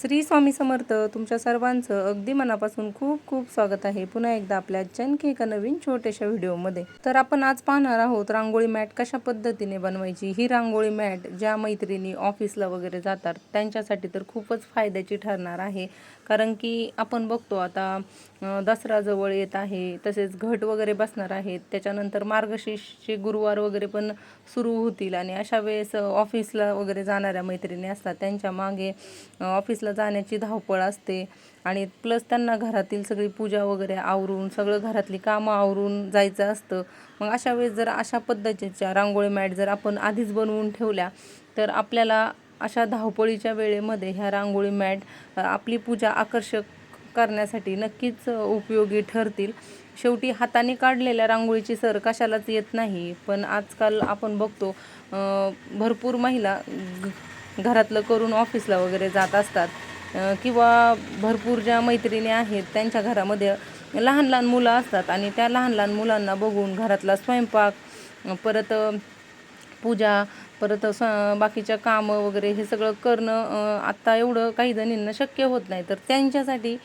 श्री स्वामी समर्थ तुमच्या सर्वांचं अगदी मनापासून खूप खूप स्वागत आहे पुन्हा एकदा आपल्या आणखी एका नवीन छोट्याशा व्हिडिओमध्ये. तर आपण आज पाहणार आहोत रांगोळी मॅट कशा पद्धतीने बनवायची? ही रांगोळी मॅट ज्या मैत्रिणी ऑफिसला वगैरे जातात त्यांच्यासाठी तर खूपच फायद्याची ठरणार आहे. कारण की आपण बघतो आता दसरा जवळ येत आहे तसेच घट वगैरे बसणार आहेत त्याच्यानंतर मार्गशीर्षचे गुरुवार वगैरे पण सुरू होतील आणि अशा वेळेस ऑफिसला वगैरे जाणाऱ्या मैत्रिणी असतात त्यांच्या मागे ऑफिसला जाण्याची धावपळ असते आणि प्लस त्यांना घरातील सगळी पूजा वगैरे आवरून सगळं घरातली कामं आवरून जायचं असतं. मग अशा वेळेस जर अशा पद्धतीच्या रांगोळी मॅट जर आपण आधीच बनवून ठेवल्या तर आपल्याला अशा धावपळीच्या वेळेमध्ये ह्या रांगोळी मॅट आपली पूजा आकर्षक करण्यासाठी नक्कीच उपयोगी ठरतील. शेवटी हाताने काढलेल्या रांगोळीची सर कशालाच येत नाही पण आजकाल आपण बघतो भरपूर महिला घरातलं करून ऑफिसला वगैरे जात असतात किंवा भरपूर ज्या मैत्रिणी आहेत त्यांच्या घरामध्ये लहान लहान मुलं असतात आणि त्या लहान लहान मुलांना बघून घरातला स्वयंपाक परत पूजा परत स बाकीच्या कामं वगैरे हे सगळं करणं आत्ता एवढं काही जणींना शक्य होत नाही. तर त्यांच्यासाठी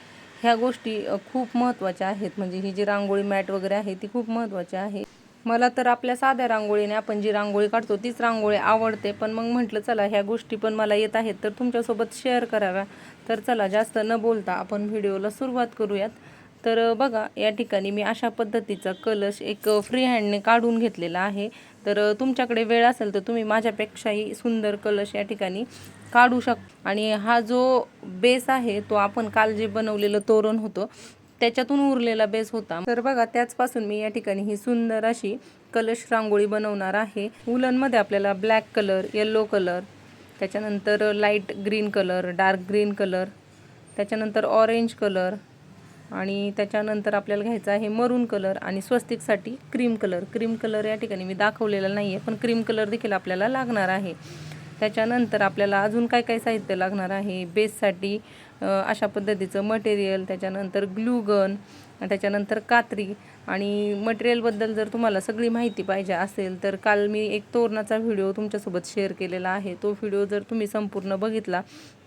ह्या गोष्टी खूप महत्त्वाच्या आहेत. म्हणजे ही जी रांगोळी मॅट वगैरे आहे ती खूप महत्त्वाची आहे. मला तर आपल्या साध्या रांगोळीने आपण जी रांगोळी काढतो तीच रांगोळी आवडते. पण मग म्हटलं चला ह्या गोष्टी पण मला येत आहेत तर तुमच्यासोबत शेअर कराव्या. तर चला जास्त न बोलता आपण व्हिडिओला सुरुवात करूयात. तर बघा या ठिकाणी मी अशा पद्धतीचा कलश एक फ्री हँडने काढून घेतलेला आहे. तर तुमच्याकडे वेळ असेल तर तुम्ही माझ्यापेक्षाही सुंदर कलश या ठिकाणी काढू शक आणि हा जो बेस आहे तो आपण काल जे बनवलेलं तोरण होतं त्याच्यातून उरलेला बेस होता. तर बघा त्याचपासून मी या ठिकाणी ही सुंदर अशी कलश रांगोळी बनवणार आहे. उलनमध्ये आपल्याला ब्लॅक कलर येल्लो कलर त्याच्यानंतर light green colour dark green colour त्याच्यानंतर ऑरेंज कलर आणि त्याच्यानंतर आपल्याला घ्यायचा आहे मरून कलर आणि स्वस्तिकसाठी क्रीम कलर क्रीम कलर या ठिकाणी मी दाखवलेला नाही आहे पण क्रीम कलर देखील आपल्याला लागणार आहे. त्याच्यानंतर आपल्याला अजून काय काय साहित्य लागणार आहे? बेससाठी अशा पद्धतीचं मटेरियल त्याच्यानंतर ग्लूगन त्याच्यानंतर कात्री आणि मटेरियलबद्दल जर तुम्हाला सगळी माहिती पाहिजे असेल तर काल मी एक तोरणाचा व्हिडिओ तुमच्यासोबत शेअर केलेला आहे. तो व्हिडिओ जर तुम्ही संपूर्ण बघितला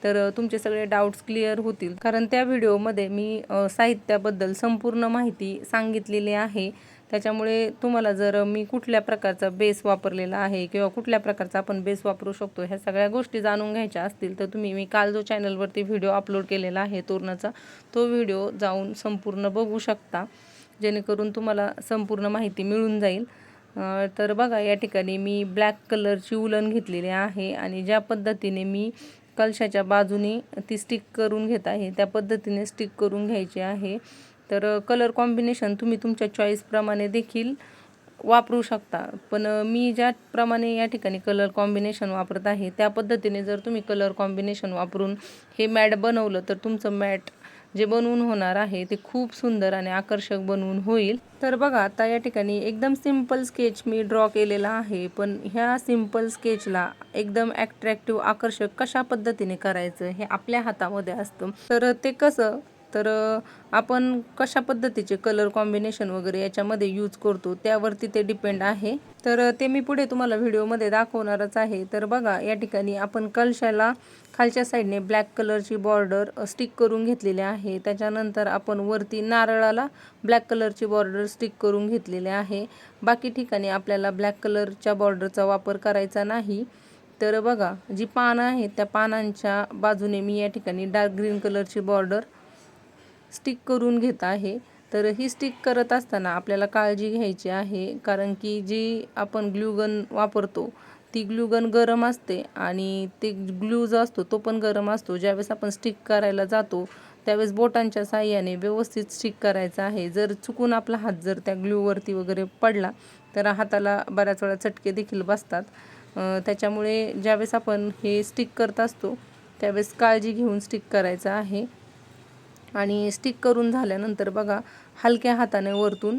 तर तुमचे सगळे डाऊट्स क्लिअर होतील. कारण त्या व्हिडिओमध्ये मी साहित्याबद्दल संपूर्ण माहिती सांगितलेली आहे. त्याच्यामुळे तुम्हाला जर मी कुठल्या प्रकारचा बेस वापरलेला आहे किंवा कुठल्या प्रकारचा आपण बेस वापरू शकतो ह्या सगळ्या गोष्टी जाणून घ्यायच्या असतील तर तुम्ही मी काल जो चॅनलवरती व्हिडिओ अपलोड केलेला आहे तोरणाचा तो व्हिडिओ जाऊन संपूर्ण बघू शकता. जेणेकरून तुम्हाला संपूर्ण माहिती मिळून जाईल. तर बघा या ठिकाणी मी ब्लॅक कलरची उलन घेतलेली आहे आणि ज्या पद्धतीने मी कलशाच्या बाजूने ती स्टिक करून घेत आहे त्या पद्धतीने स्टिक करून घ्यायची आहे. तर कलर कॉम्बिनेशन तुम्ही तुमच्या चॉईसप्रमाणे देखील वापरू शकता. पण मी ज्याप्रमाणे या ठिकाणी कलर कॉम्बिनेशन वापरत आहे त्या पद्धतीने जर तुम्ही कलर कॉम्बिनेशन वापरून हे मॅट बनवलं तर तुमचं मॅट जे बनवून होणार आहे ते खूप सुंदर आणि आकर्षक बनवून होईल. तर बघा आता या ठिकाणी एकदम सिंपल स्केच मी ड्रॉ केलेला आहे पण ह्या सिंपल स्केचला एकदम ॲट्रॅक्टिव्ह आकर्षक कशा पद्धतीने करायचं हे आपल्या हातामध्ये असतं. तर ते कसं तर आपण कशा पद्धतीचे कलर कॉम्बिनेशन वगैरे याच्यामध्ये यूज करतो त्यावरती ते डिपेंड आहे. तर ते मी पुढे तुम्हाला व्हिडिओमध्ये दाखवणारच आहे. तर बघा या ठिकाणी आपण कलशाला खालच्या साईडने ब्लॅक कलरची बॉर्डर स्टिक करून घेतलेली आहे. त्याच्यानंतर आपण वरती नारळाला ब्लॅक कलरची बॉर्डर स्टिक करून घेतलेली आहे. बाकी ठिकाणी आपल्याला ब्लॅक कलरच्या बॉर्डरचा वापर करायचा नाही. तर बघा जी पानं आहेत त्या पानांच्या बाजूने मी या ठिकाणी डार्क ग्रीन कलरची बॉर्डर स्टिक करून घेत आहे. तर ही स्टिक करत असताना आपल्याला काळजी घ्यायची आहे. कारण की जी आपण ग्लूगन वापरतो ती ग्लूगन गरम असते आणि ते ग्लू जो असतो तो पण गरम असतो. ज्यावेळेस आपण स्टिक करायला जातो त्यावेळेस बोटांच्या साह्याने व्यवस्थित स्टिक करायचं आहे. जर चुकून आपला हात जर त्या ग्लूवरती वगैरे पडला तर हाताला बऱ्याच वेळा चटके देखील बसतात. त्याच्यामुळे ज्यावेळेस आपण हे स्टिक करत असतो त्यावेळेस काळजी घेऊन स्टिक करायचं आहे. आणि स्टिक करून झाल्यानंतर बघा हलक्या हाताने वरतून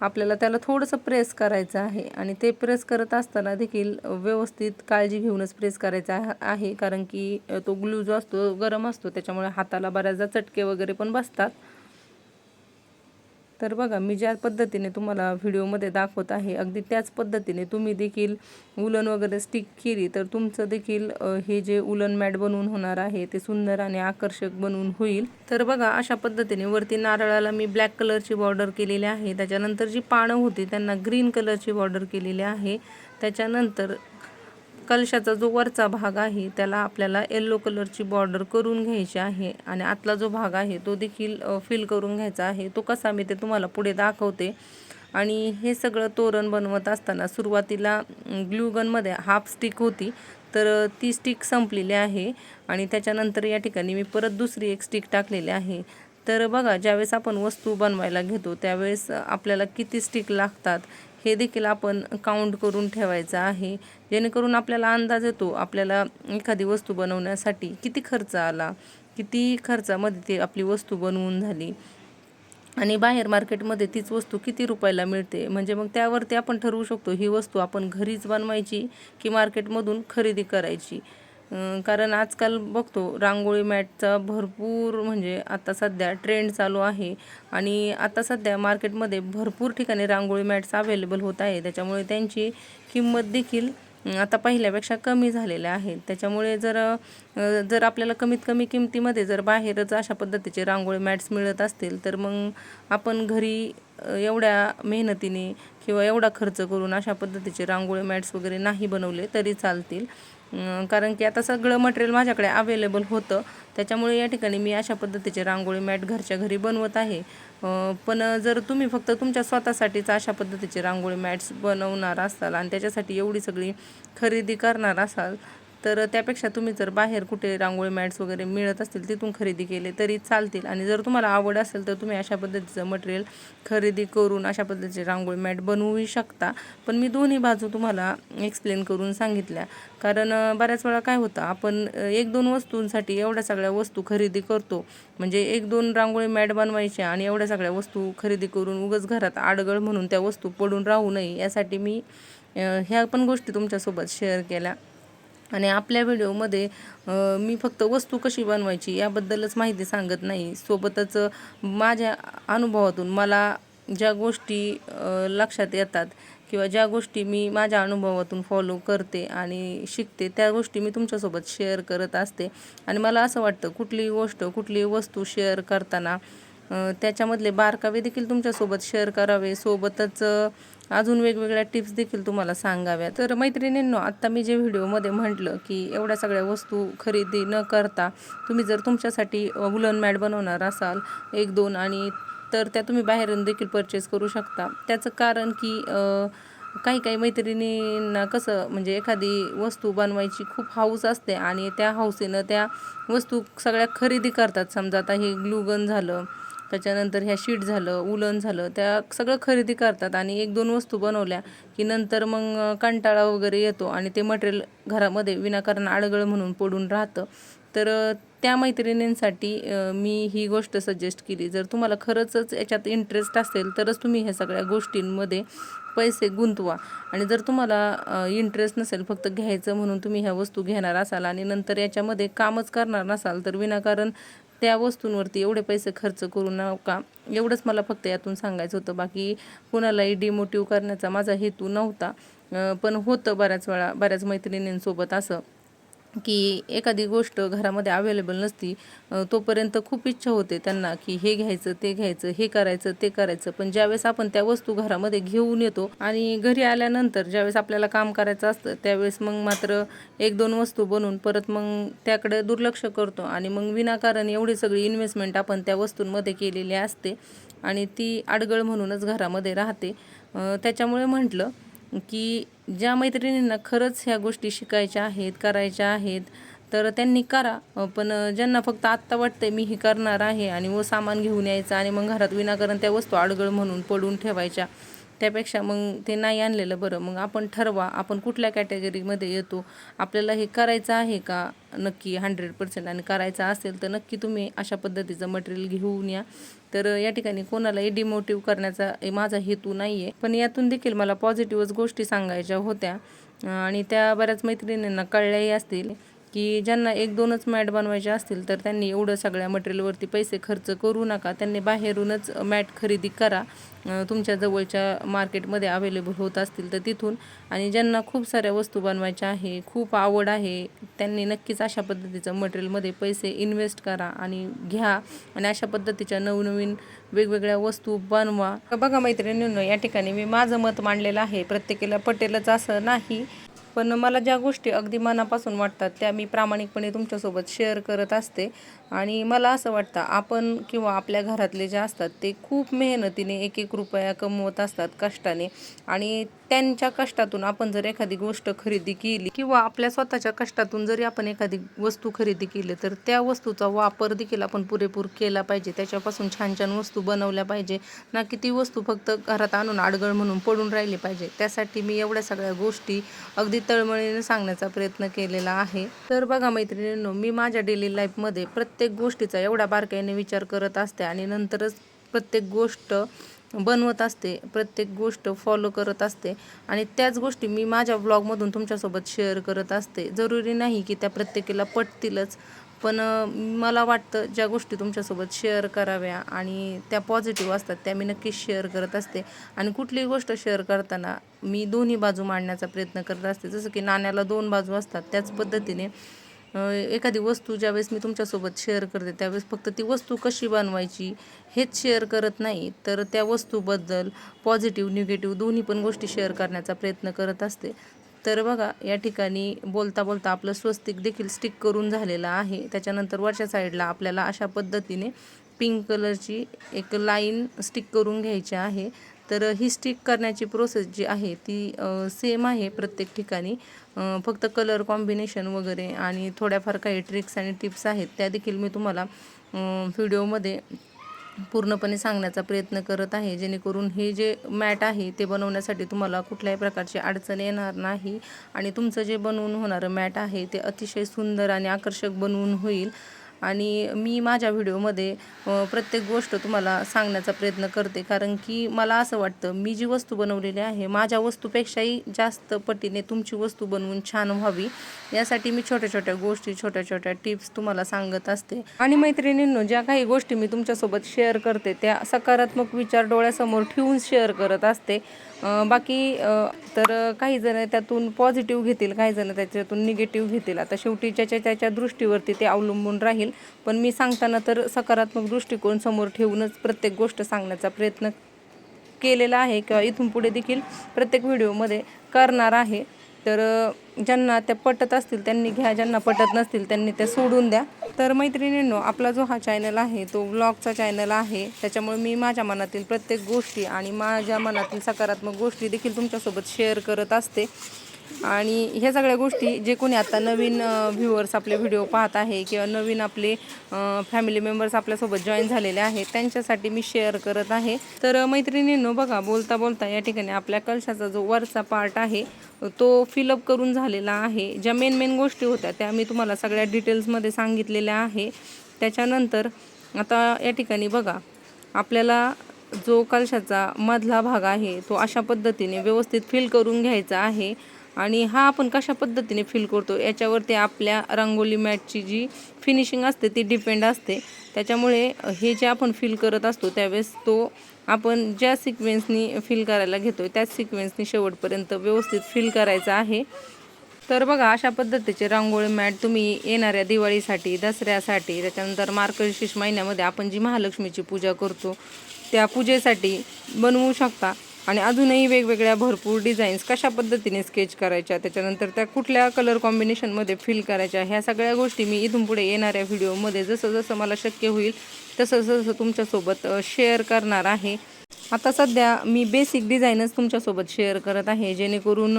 आपल्याला त्याला थोडंसं प्रेस करायचं आहे. आणि ते प्रेस करत असताना देखील व्यवस्थित काळजी घेऊनच प्रेस करायचा आहे कारण की तो ग्लू जो असतो गरम असतो त्याच्यामुळे हाताला बऱ्याचदा चटके वगैरे पण बसतात. तर बघा मी ज्या पद्धतीने तुम्हाला व्हिडिओमध्ये दाखवत आहे अगदी त्याच पद्धतीने तुम्ही देखील उलन वगैरे स्टिक केली तर तुमचं देखील हे जे उलन मॅट बनवून होणार आहे ते सुंदर आणि आकर्षक बनवून होईल. तर बघा अशा पद्धतीने वरती नारळाला मी ब्लॅक कलरची बॉर्डर केलेली आहे. त्याच्यानंतर जी पानं होती त्यांना ग्रीन कलरची बॉर्डर केलेली आहे. त्याच्यानंतर कलशाचा जो वरचा भाग आहे त्याला आपल्याला येल्लो कलरची बॉर्डर करून घ्यायची आहे आणि आतला जो भाग आहे तो देखील फिल करून घ्यायचा आहे. तो कसा मी ते तुम्हाला पुढे दाखवते. आणि हे सगळं तोरण बनवत असताना सुरुवातीला ग्लूगनमध्ये हाफ स्टिक होती. तर ती स्टिक संपलेली आहे आणि त्याच्यानंतर या ठिकाणी मी परत दुसरी एक स्टिक टाकलेली आहे. तर बघा ज्यावेळेस आपण वस्तू बनवायला घेतो त्यावेळेस आपल्याला किती स्टिक लागतात हे देखील आपण काउंट करून ठेवायचं आहे. जेणेकरून आपल्याला अंदाज येतो आपल्याला एखादी वस्तू बनवण्यासाठी किती खर्च आला किती खर्चामध्ये ती आपली वस्तू बनवून झाली. आणि बाहेर मार्केटमध्ये तीच वस्तू किती रुपयाला मिळते? म्हणजे मग त्यावरती आपण ठरवू शकतो ही वस्तू आपण घरीच बनवायची की मार्केटमधून खरेदी करायची? कारण आजकाल बघतो रांगोळी मॅटचा भरपूर म्हणजे आता सध्या ट्रेंड चालू आहे. आणि आता सध्या मार्केटमध्ये भरपूर ठिकाणी रांगोळी मॅट्स अवेलेबल होत आहे. त्याच्यामुळे त्यांची किंमत देखील आता पहिल्यापेक्षा कमी झालेल्या आहेत. त्याच्यामुळे जर जर आपल्याला कमीत कमी किमतीमध्ये जर बाहेरच अशा पद्धतीचे रांगोळी मॅट्स मिळत असतील तर मग आपण घरी एवढ्या मेहनतीने किंवा एवढा खर्च करून अशा पद्धतीचे रांगोळी मॅट्स वगैरे नाही बनवले तरी चालतील. कारण की आता सगळं मटेरियल माझ्याकडे अवेलेबल होतं. त्याच्यामुळे या ठिकाणी मी अशा पद्धतीचे रांगोळी मॅट घरच्या घरी बनवत आहे. पण जर तुम्ही फक्त तुमच्या स्वतःसाठीच अशा पद्धतीचे रांगोळी मॅट्स बनवणार असाल आणि त्याच्यासाठी एवढी सगळी खरेदी करणार असाल तर त्यापेक्षा तुम्ही जर बाहेर कुठे रांगोळी मॅट्स वगैरे मिळत असतील तिथून खरेदी केले तरी चालतील. आणि जर तुम्हाला आवड असेल तर तुम्ही अशा पद्धतीचं मटेरियल खरेदी करून अशा पद्धतीचे रांगोळी मॅट बनवूही शकता. पण मी दोन्ही बाजू तुम्हाला एक्सप्लेन करून सांगितल्या. कारण बऱ्याच वेळा काय होतं आपण एक दोन वस्तूंसाठी एवढ्या सगळ्या वस्तू खरेदी करतो. म्हणजे एक दोन रांगोळी मॅट बनवायच्या आणि एवढ्या सगळ्या वस्तू खरेदी करून उगच घरात आडगळ म्हणून त्या वस्तू पडून राहू नये यासाठी मी ह्या पण गोष्टी तुमच्यासोबत शेअर केल्या. आणि आपल्या व्हिडिओमध्ये मी फक्त वस्तू कशी बनवायची याबद्दलच माहिती सांगत नाही. सोबतच माझ्या अनुभवातून मला ज्या गोष्टी लक्षात येतात किंवा ज्या गोष्टी मी माझ्या अनुभवातून फॉलो करते आणि शिकते त्या गोष्टी मी तुमच्यासोबत शेअर करत असते. आणि मला असं वाटतं कुठलीही गोष्ट कुठलीही वस्तू शेअर करताना त्याच्यामधले बारकावे देखील तुमच्यासोबत शेअर करावे. सोबतच अजून वेगवेगळ्या टिप्स देखील तुम्हाला सांगाव्या. तर मैत्रिणींनो आत्ता मी जे व्हिडिओमध्ये म्हटलं की एवढ्या सगळ्या वस्तू खरेदी न करता तुम्ही जर तुमच्यासाठी वुलन मॅट बनवणार असाल एक दोन आणि तर त्या तुम्ही बाहेरून देखील परचेस करू शकता. त्याचं कारण की काही काही मैत्रिणींना कसं म्हणजे एखादी वस्तू बनवायची खूप हाऊस असते आणि त्या हौसेनं त्या वस्तू सगळ्या खरेदी करतात. समजा आता हे ग्लुगन झालं त्याच्यानंतर ह्या शीट झालं उलन झालं त्या सगळं खरेदी करतात आणि एक दोन वस्तू बनवल्या की नंतर मग कंटाळा वगैरे येतो आणि ते मटेरियल घरामध्ये विनाकारण आडगळ म्हणून पडून राहतं. तर त्या मैत्रिणींसाठी मी ही गोष्ट सजेस्ट केली. जर तुम्हाला खरंचच याच्यात इंटरेस्ट असेल तरच तुम्ही ह्या सगळ्या गोष्टींमध्ये पैसे गुंतवा. आणि जर तुम्हाला इंटरेस्ट नसेल फक्त घ्यायचं म्हणून तुम्ही ह्या वस्तू घेणार असाल आणि नंतर याच्यामध्ये कामच करणार नसाल तर विनाकारण त्या वस्तूंवरती एवढे पैसे खर्च करू नका. एवढंच मला फक्त यातून सांगायचं होतं. बाकी कुणालाही डिमोटिव्ह करण्याचा माझा हेतू नव्हता. पण होतं बऱ्याच वेळा बऱ्याच मैत्रिणींसोबत असं. की एखादी गोष्ट घरामध्ये अवेलेबल नसती तोपर्यंत खूप इच्छा होते त्यांना की हे घ्यायचं ते घ्यायचं हे करायचं ते करायचं. पण ज्यावेळेस आपण त्या वस्तू घरामध्ये घेऊन येतो आणि घरी आल्यानंतर ज्यावेळेस आपल्याला काम करायचं असतं त्यावेळेस मग मात्र एक दोन वस्तू बनवून परत मग त्याकडे दुर्लक्ष करतो आणि मग विनाकारण एवढी सगळी इन्व्हेस्टमेंट आपण त्या वस्तूंमध्ये केलेली असते आणि ती आडगळ म्हणूनच घरामध्ये राहते. त्याच्यामुळे म्हटलं की ज्या मैत्रिणींना खरंच ह्या गोष्टी शिकायच्या आहेत करायच्या आहेत तर त्यांनी करा. पण ज्यांना फक्त आत्ता वाटतंय मी हे करणार आहे आणि व सामान घेऊन यायचं आणि मग घरात विनाकारण त्या वस्तू आडगळ म्हणून पडून ठेवायच्या त्यापेक्षा मग ते नाही आणलेलं बरं. मग आपण ठरवा आपण कुठल्या कॅटेगरीमध्ये येतो आपल्याला हे करायचं आहे का? नक्की हंड्रेड पर्सेंट आणि करायचं असेल तर नक्की तुम्ही अशा पद्धतीचं मटेरियल घेऊन या. तर या ठिकाणी कोणालाही डिमोटिव्ह करण्याचा माझा हेतू नाही आहे पण यातून देखील मला पॉझिटिव्हच गोष्टी सांगायच्या होत्या. आणि त्या बऱ्याच मैत्रिणींना कळल्याही असतील. की ज्यांना एक दोनच मॅट बनवायचे असतील तर त्यांनी एवढं सगळ्या मटेरियलवरती पैसे खर्च करू नका. त्यांनी बाहेरूनच मॅट खरेदी करा. तुमच्या जवळच्या मार्केटमध्ये अवेलेबल होत असतील तर तिथून. आणि ज्यांना खूप साऱ्या वस्तू बनवायच्या आहे खूप आवड आहे त्यांनी नक्कीच अशा पद्धतीचं मटेरियलमध्ये पैसे इन्व्हेस्ट करा आणि घ्या. आणि अशा पद्धतीच्या नवनवीन वेगवेगळ्या वस्तू बनवा. बघा मैत्रिणींनो या ठिकाणी मी माझं मत मांडलेलं आहे. प्रत्येकाला पटेलच असं नाही. पण मला ज्या गोष्टी अगदी मनापासून वाटतात त्या मी प्रामाणिकपणे तुमच्यासोबत शेअर करत असते. आणि मला असं वाटतं आपण किंवा आपल्या घरातले जे असतात ते खूप मेहनतीने एक एक रुपया कमवत असतात कष्टाने. आणि त्यांच्या कष्टातून आपण जर एखादी गोष्ट खरेदी केली किंवा आपल्या स्वतःच्या कष्टातून जरी आपण एखादी वस्तू खरेदी केली तर त्या वस्तूचा वापर देखील आपण पुरेपूर केला पाहिजे. त्याच्यापासून छान छान वस्तू बनवल्या पाहिजे. ना की ती वस्तू फक्त घरात आणून आडगळ म्हणून पडून राहिली पाहिजे. त्यासाठी मी एवढ्या सगळ्या गोष्टी अगदी तळमळीने सांगण्याचा प्रयत्न केलेला आहे. तर बघा मैत्रिणींनो मी माझ्या डेली लाईफमध्ये प्रत्येक गोष्टीचा एवढा बारकाईने विचार करत असते आणि नंतरच प्रत्येक गोष्ट बनवत असते प्रत्येक गोष्ट फॉलो करत असते. आणि त्याच गोष्टी मी माझ्या ब्लॉगमधून तुमच्यासोबत शेअर करत असते. जरुरी नाही की त्या प्रत्येकीला पटतीलच पण मला वाटतं ज्या गोष्टी तुमच्यासोबत शेअर कराव्या आणि त्या पॉझिटिव्ह असतात त्या मी नक्कीच शेअर करत असते. आणि कुठलीही गोष्ट शेअर करताना मी दोन्ही बाजू मांडण्याचा प्रयत्न करत असते. जसं की नाण्याला दोन बाजू असतात त्याच पद्धतीने एखादी वस्तू ज्यावेळेस मी तुमच्यासोबत शेअर करते त्यावेळेस फक्त ती वस्तू कशी बनवायची हेच शेअर करत नाही तर त्या वस्तूबद्दल पॉझिटिव्ह निगेटिव्ह दोन्ही पण गोष्टी शेअर करण्याचा प्रयत्न करत असते. तर बघा या ठिकाणी बोलता बोलता आपलं स्वस्तिक देखील स्टिक करून झालेलं आहे. त्याच्यानंतर वरच्या साईडला आपल्याला अशा पद्धतीने पिंक कलरची एक लाईन स्टिक करून घ्यायची आहे. तर ही स्टिक करण्याची प्रोसेस जी आहे ती सेम आहे प्रत्येक ठिकाणी. फक्त कलर कॉम्बिनेशन वगैरे आणि थोड्याफार काही ट्रिक्स आणि टिप्स आहेत त्या देखील मी तुम्हाला व्हिडिओमध्ये पूर्णपणे सांगण्याचा प्रयत्न करत आहे. जेणेकरून हे जे मॅट आहे ते बनवण्यासाठी तुम्हाला कुठल्याही प्रकारची अडचण येणार नाही. आणि तुमचं जे बनवून होणारं मॅट आहे ते अतिशय सुंदर आणि आकर्षक बनवून होईल. आणि मी माझ्या व्हिडिओमध्ये प्रत्येक गोष्ट तुम्हाला सांगण्याचा प्रयत्न करते. कारण की मला असं वाटतं मी जी वस्तू बनवलेली आहे माझ्या वस्तूपेक्षाही जास्त पटीने तुमची वस्तू बनवून छान व्हावी. यासाठी मी छोट्या छोट्या गोष्टी छोट्या छोट्या टिप्स तुम्हाला सांगत असते. आणि मैत्रिणींनो ज्या काही गोष्टी मी तुमच्यासोबत शेअर करते त्या सकारात्मक विचार डोळ्यासमोर ठेवून शेअर करत असते. बाकी तर काही जण त्यातून पॉझिटिव्ह घेतील काही जण त्याच्यातून निगेटिव्ह घेतील. आता शेवटी ज्याच्या त्याच्या दृष्टीवरती ते अवलंबून राहील. पण मी सांगताना तर सकारात्मक दृष्टिकोन समोर ठेवूनच प्रत्येक गोष्ट सांगण्याचा प्रयत्न केलेला आहे. किंवा इथून पुढे देखील प्रत्येक व्हिडिओमध्ये करणार आहे. तर ज्यांना त्या पटत असतील त्यांनी घ्या ज्यांना पटत नसतील त्यांनी त्या सोडून द्या. तर मैत्रिणींनो आपला जो हा चॅनल आहे तो ब्लॉगचा चॅनल आहे त्याच्यामुळे मी माझ्या मनातील प्रत्येक गोष्टी आणि माझ्या मनातील सकारात्मक गोष्टी देखील तुमच्यासोबत शेअर करत असते. आणि ह्या सगळ्या गोष्टी जे कोणी आता नवीन व्ह्युअर्स आपले व्हिडिओ पाहत आहे किंवा नवीन आपले फॅमिली मेंबर्स आपल्यासोबत जॉईन झालेले आहेत त्यांच्यासाठी मी शेअर करत आहे. तर मैत्रिणींनो बघा बोलता बोलता या ठिकाणी आपल्या कलशाचा जो वरचा पार्ट आहे तो फिलअप करून झालेला आहे. ज्या मेन मेन गोष्टी होत्या त्या मी तुम्हाला सगळ्या डिटेल्समध्ये सांगितलेल्या आहे. त्याच्यानंतर आता या ठिकाणी बघा आपल्याला जो कलशाचा मधला भाग आहे तो अशा पद्धतीने व्यवस्थित फिल करून घ्यायचा आहे. आणि हा आपण कशा पद्धतीने फिल करतो? याच्यावरती आपल्या रांगोळी मॅटची जी फिनिशिंग असते ती डिपेंड असते. त्याच्यामुळे हे जे आपण फिल करत असतो त्यावेळेस तो आपण ज्या सिक्वेन्सनी फिल करायला घेतो त्याच सिक्वेन्सनी शेवटपर्यंत व्यवस्थित फिल करायचा आहे. तर बघा अशा पद्धतीचे रांगोळी मॅट तुम्ही येणाऱ्या दिवाळीसाठी दसऱ्यासाठी त्याच्यानंतर मार्गशीर्ष महिन्यामध्ये आपण जी महालक्ष्मीची पूजा करतो त्या पूजेसाठी बनवू शकता. आणि अजूनही वेगवेगळ्या भरपूर डिझाईन्स कशा पद्धतीने स्केच करायच्या त्याच्यानंतर त्या कुठल्या कलर कॉम्बिनेशनमध्ये फिल करायच्या ह्या सगळ्या गोष्टी मी इथून पुढे येणाऱ्या व्हिडिओमध्ये जसं जसं मला शक्य होईल तसं जसं तुमच्यासोबत शेअर करणार आहे. आता सध्या मी बेसिक डिझाईनच तुमच्यासोबत शेअर करत आहे जेणेकरून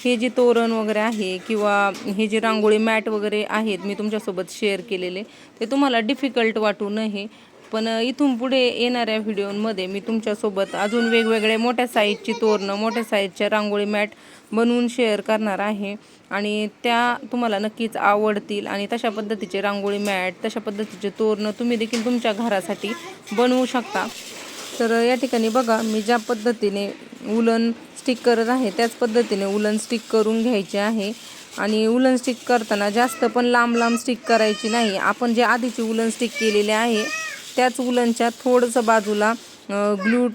हे जे तोरण वगैरे आहे किंवा हे जे रांगोळी मॅट वगैरे आहेत मी तुमच्यासोबत शेअर केलेले ते तुम्हाला डिफिकल्ट वाटू नये. पण इथून पुढे येणाऱ्या व्हिडिओमध्ये मी तुमच्यासोबत अजून वेगवेगळे मोठ्या साईजची तोरणं मोठ्या साईजच्या रांगोळी मॅट बनवून शेअर करणार आहे. आणि त्या तुम्हाला नक्कीच आवडतील. आणि तशा पद्धतीचे रांगोळी मॅट तशा पद्धतीचे तोरणं तुम्ही देखील तुमच्या घरासाठी बनवू शकता. तर या ठिकाणी बघा मी ज्या पद्धतीने उलन स्टिक करत आहे त्याच पद्धतीने उलन स्टिक करून घ्यायचे आहे. आणि उलन स्टिक करताना जास्त पण लांब लांब स्टिक करायची नाही. आपण जे आधीची उलन स्टिक केलेली आहे त्याच उलनच्या थोडंसं बाजूला ग्लू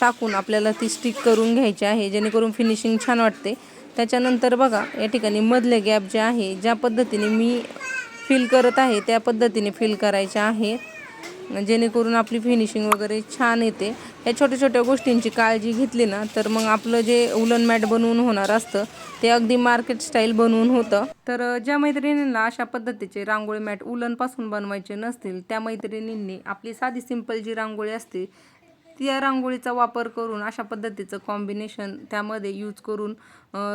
टाकून आपल्याला ती स्टिक करून घ्यायची आहे जेणेकरून फिनिशिंग छान वाटते. त्याच्यानंतर बघा या ठिकाणी मधले गॅप जे आहे ज्या पद्धतीने मी फिल करत आहे त्या पद्धतीने फिल करायचे आहे. जेणेकरून आपली फिनिशिंग वगैरे छान येते. या छोट्या छोट्या गोष्टींची काळजी घेतली ना तर मग आपलं जे उलन मॅट बनवून होणार असतं ते अगदी मार्केट स्टाईल बनवून होतं. तर ज्या मैत्रिणींना अशा पद्धतीचे रांगोळी मॅट उलनपासून बनवायचे नसतील त्या मैत्रिणींनी आपली साधी सिंपल जी रांगोळी असते त्या रांगोळीचा वापर करून अशा पद्धतीचं कॉम्बिनेशन त्यामध्ये यूज करून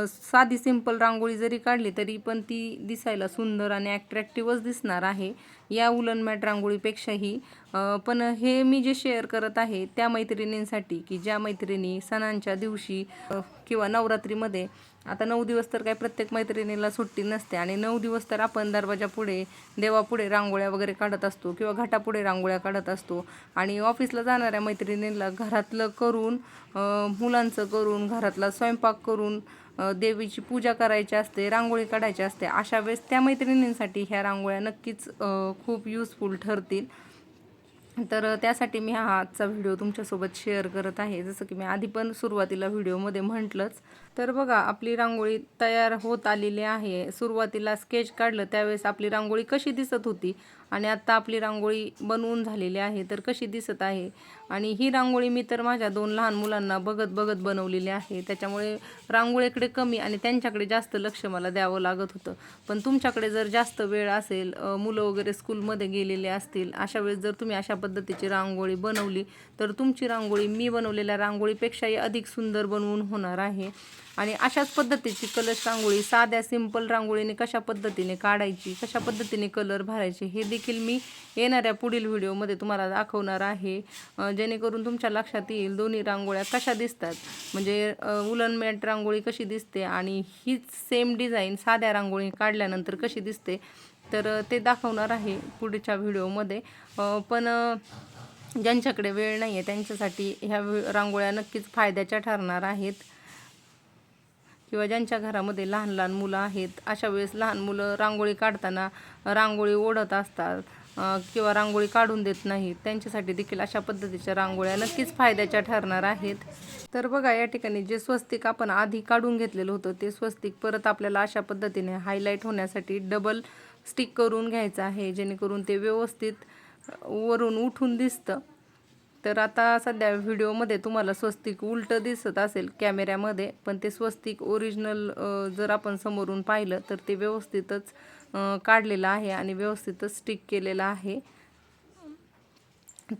साधी सिंपल रांगोळी जरी काढली तरी पण ती दिसायला सुंदर आणि ॲट्रॅक्टिव्हच दिसणार आहे. या उलन मॅट रांगोळीपेक्षाही पण हे मी जे शेअर करत आहे त्या मैत्रिणींसाठी की ज्या मैत्रिणी सणांच्या दिवशी किंवा नवरात्रीमध्ये आता नऊ दिवस तर काय प्रत्येक मैत्रिणीला सुट्टी नसते आणि नऊ दिवस तर आपण दरवाजापुढे देवापुढे रांगोळ्या वगैरे काढत असतो किंवा घाटापुढे रांगोळ्या काढत असतो. आणि ऑफिसला जाणाऱ्या मैत्रिणींना घरातलं करून मुलांचं करून घरातला स्वयंपाक करून देवीची पूजा करायची असते रांगोळी काढायची असते अशा वेळेस त्या मैत्रिणींसाठी ह्या रांगोळ्या नक्कीच खूप यूजफुल ठरतील. तर त्यासाठी मी हा आजचा व्हिडिओ तुमच्यासोबत शेअर करत आहे. जसं की मी आधी पण सुरुवातीला व्हिडिओमध्ये म्हटलंच तर बघा आपली रांगोळी तयार होत आलेली आहे. सुरुवातीला स्केच काढलं त्यावेळेस आपली रांगोळी कशी दिसत होती? आणि आत्ता आपली रांगोळी बनवून झालेली आहे तर कशी दिसत आहे? आणि ही रांगोळी मी तर माझ्या दोन लहान मुलांना बघत बघत बनवलेली आहे. त्याच्यामुळे रांगोळीकडे कमी आणि त्यांच्याकडे जास्त लक्ष मला द्यावं लागत होतं. पण तुमच्याकडे जर जास्त वेळ असेल मुलं वगैरे स्कूलमध्ये गेलेले असतील अशा वेळेस जर तुम्ही अशा पद्धतीची रांगोळी बनवली तर तुमची रांगोळी मी बनवलेल्या रांगोळीपेक्षाही अधिक सुंदर बनवून होणार आहे. आणि अशाच पद्धतीची कलश रांगोळी साध्या सिंपल रांगोळीने कशा पद्धतीने काढायची कशा पद्धतीने कलर भरायचे हे देखील मी येणाऱ्या पुढील व्हिडिओमध्ये तुम्हाला दाखवणार आहे. जेणेकरून तुमच्या लक्षात येईल दोन्ही रांगोळ्या कशा दिसतात. म्हणजे उलन मॅट रांगोळी कशी दिसते आणि हीच सेम डिझाईन साध्या रांगोळी काढल्यानंतर कशी दिसते तर ते दाखवणार आहे पुढच्या व्हिडिओमध्ये पण ज्यांच्याकडे वेळ नाही आहे त्यांच्यासाठी ह्या रांगोळ्या नक्कीच फायद्याच्या ठरणार आहेत. किंवा ज्यांच्या घरामध्ये लहान लहान मुलं आहेत अशा वेळेस लहान मुलं रांगोळी काढताना रांगोळी ओढत असतात किंवा रांगोळी काढून देत नाहीत त्यांच्यासाठी देखील अशा पद्धतीच्या रांगोळ्या नक्कीच फायद्याच्या ठरणार आहेत. तर बघा या ठिकाणी जे स्वस्तिक आपण आधी काढून घेतलेलं होतं ते स्वस्तिक परत आपल्याला अशा पद्धतीने हायलाईट होण्यासाठी डबल स्टिक करून घ्यायचं आहे जेणेकरून ते व्यवस्थित वरून उठून दिसतं. तर आता सध्या व्हिडिओमध्ये तुम्हाला स्वस्तिक उलटं दिसत असेल कॅमेऱ्यामध्ये पण ते स्वस्तिक ओरिजिनल जर आपण समोरून पाहिलं तर ते व्यवस्थितच काढलेलं आहे आणि व्यवस्थितच स्टिक केलेलं आहे.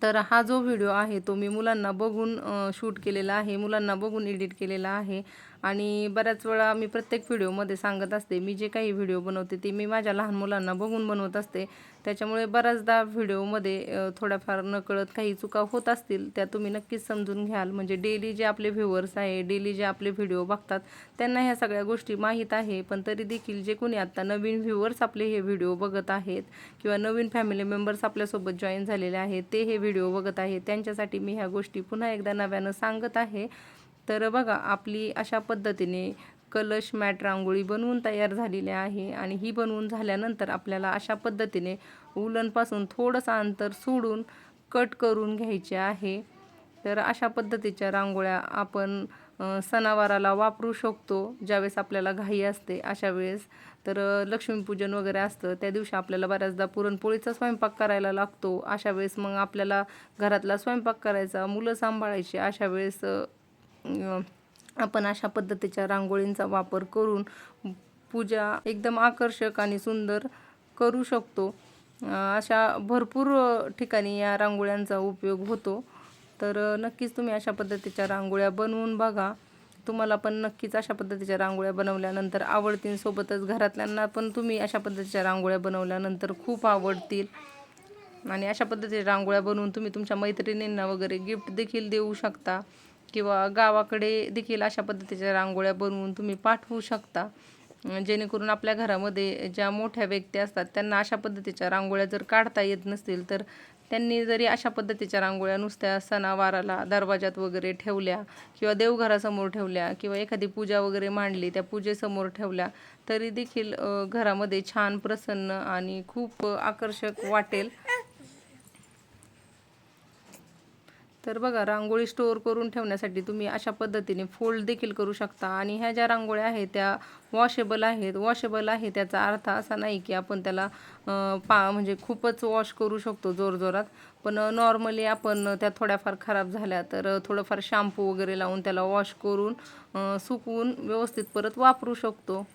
तर हा जो व्हिडिओ आहे तो मी मुलांना बघून शूट केलेला आहे मुलांना बघून एडिट केलेला आहे. आणि बऱ्याच वेळा मी प्रत्येक व्हिडिओमध्ये सांगत असते मी जे काही व्हिडिओ बनवते ते मी माझ्या लहान मुलांना बघून बनवत असते. त्याच्यामुळे बऱ्याचदा व्हिडिओमध्ये थोड्याफार नकळत काही चुका होत असतील त्या तुम्ही नक्कीच समजून घ्याल. म्हणजे डेली जे आपले व्ह्युअर्स आहे डेली जे आपले व्हिडिओ बघतात त्यांना ह्या सगळ्या गोष्टी माहीत आहे. पण तरी देखील जे कोणी आत्ता नवीन व्ह्युअर्स आपले हे व्हिडिओ बघत आहेत किंवा नवीन फॅमिली मेंबर्स आपल्यासोबत जॉईन झालेले आहेत ते हे व्हिडिओ बघत आहेत त्यांच्यासाठी मी ह्या गोष्टी पुन्हा एकदा नव्यानं सांगत आहे. तर बघा आपली अशा पद्धतीने कलश मॅट रांगोळी बनवून तयार झालेली आहे आणि ही बनवून झाल्यानंतर आपल्याला अशा पद्धतीने उलनपासून थोडंसं अंतर सोडून कट करून घ्यायचे आहे. तर अशा पद्धतीच्या रांगोळ्या आपण सणावाराला वापरू शकतो. ज्यावेळेस आपल्याला घाई असते अशा वेळेस. तर लक्ष्मीपूजन वगैरे असतं त्या दिवशी आपल्याला बऱ्याचदा पुरणपोळीचा स्वयंपाक करायला लागतो. अशा वेळेस मग आपल्याला घरातला स्वयंपाक करायचा मुलं सांभाळायची अशा वेळेस आपण अशा पद्धतीच्या रांगोळींचा वापर करून पूजा एकदम आकर्षक आणि सुंदर करू शकतो. अशा भरपूर ठिकाणी या रांगोळ्यांचा उपयोग होतो. तर नक्कीच तुम्ही अशा पद्धतीच्या रांगोळ्या बनवून बघा. तुम्हाला पण नक्कीच अशा पद्धतीच्या रांगोळ्या बनवल्यानंतर आवडतील. सोबतच घरातल्यांना पण तुम्ही अशा पद्धतीच्या रांगोळ्या बनवल्यानंतर खूप आवडतील. आणि अशा पद्धतीच्या रांगोळ्या बनवून तुम्ही तुमच्या मैत्रिणींना वगैरे गिफ्ट देखील देऊ शकता. किंवा गावाकडे देखील अशा पद्धतीच्या रांगोळ्या बनवून तुम्ही पाठवू शकता. जेणेकरून आपल्या घरामध्ये ज्या मोठ्या व्यक्ती असतात त्यांना अशा पद्धतीच्या रांगोळ्या जर काढता येत नसतील तर त्यांनी जरी अशा पद्धतीच्या रांगोळ्या नुसत्या सणावाराला दरवाजात वगैरे ठेवल्या किंवा देवघरासमोर ठेवल्या किंवा एखादी पूजा वगैरे मांडली त्या पूजेसमोर ठेवल्या तरी देखील घरामध्ये छान प्रसन्न आणि खूप आकर्षक वाटेल. तर बघा रांगोळी स्टोअर करून ठेवण्यासाठी तुम्ही अशा पद्धतीने फोल्ड देखील करू शकता. आणि ह्या ज्या रांगोळ्या आहेत त्या वॉशेबल आहेत. वॉशेबल आहे त्याचा अर्थ असा नाही की आपण त्याला पा म्हणजे खूपच वॉश करू शकतो जोरजोरात. पण नॉर्मली आपण त्या थोड्याफार खराब झाल्या तर थोडंफार शॅम्पू वगैरे लावून त्याला वॉश करून सुकवून व्यवस्थित परत वापरू शकतो.